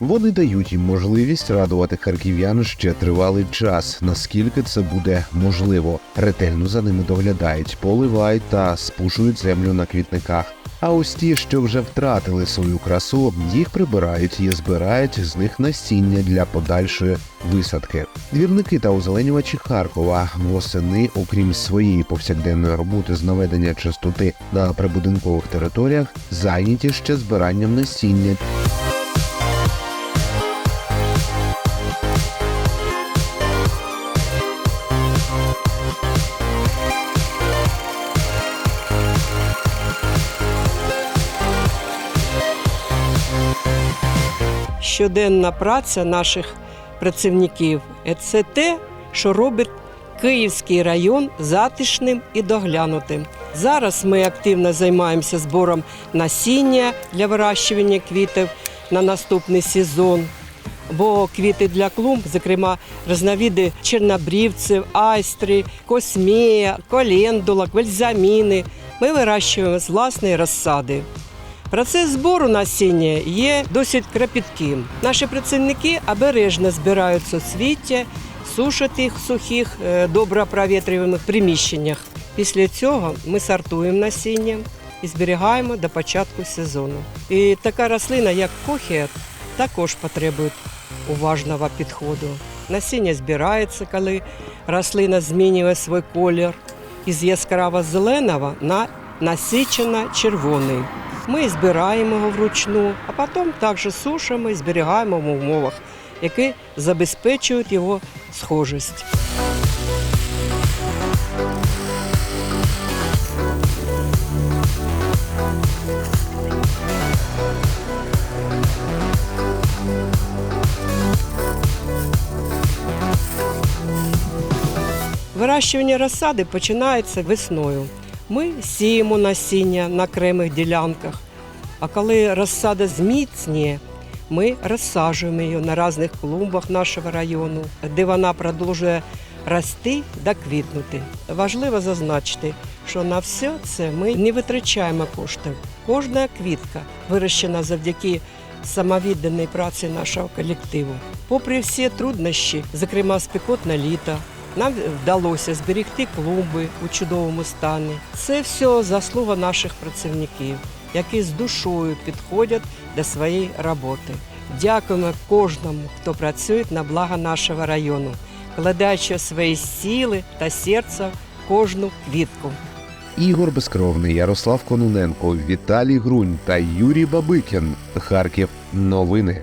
Вони дають їм можливість радувати харків'ян ще тривалий час, наскільки це буде можливо. Ретельно за ними доглядають, поливають та спушують землю на квітниках. А ось ті, що вже втратили свою красу, їх прибирають і збирають з них насіння для подальшої висадки. Двірники та озеленювачі Харкова восени, окрім своєї повсякденної роботи з наведення чистоти на прибудинкових територіях, зайняті ще збиранням насіння. Щоденна праця наших працівників це те, що робить Київський район затишним і доглянутим. Зараз ми активно займаємося збором насіння для вирощування квітів на наступний сезон. Бо квіти для клумб, зокрема, різновиди чорнобрівців, айстри, космія, колендула, гвальзаміни, ми вирощуємо з власної розсади. Процес збору насіння є досить кропітким. Наші працівники обережно збирають соцвіття, сушать їх в сухих, е, добре провітрюваних приміщеннях. Після цього ми сортуємо насіння і зберігаємо до початку сезону. І така рослина, як кохія, також потребує уважного підходу. Насіння збирається, коли рослина змінює свій колір із яскраво зеленого на насичено червоний. Ми збираємо його вручну, а потім також сушимо і зберігаємо в умовах, які забезпечують його схожість. Вирощування розсади починається весною. Ми сіємо насіння на окремих ділянках, а коли розсада зміцніє, ми розсаджуємо її на різних клумбах нашого району, де вона продовжує рости та квітнути. Важливо зазначити, що на все це ми не витрачаємо кошти. Кожна квітка вирощена завдяки самовідданій праці нашого колективу. Попри всі труднощі, зокрема спекотне літо, нам вдалося зберегти клумби у чудовому стані. Це все заслуга наших працівників, які з душою підходять до своєї роботи. Дякуємо кожному, хто працює на благо нашого району, вкладаючи свої сили та серця в кожну квітку. Ігор Безкровний, Ярослав Кононенко, Віталій Грунь та Юрій Бабикін. Харків. Новини.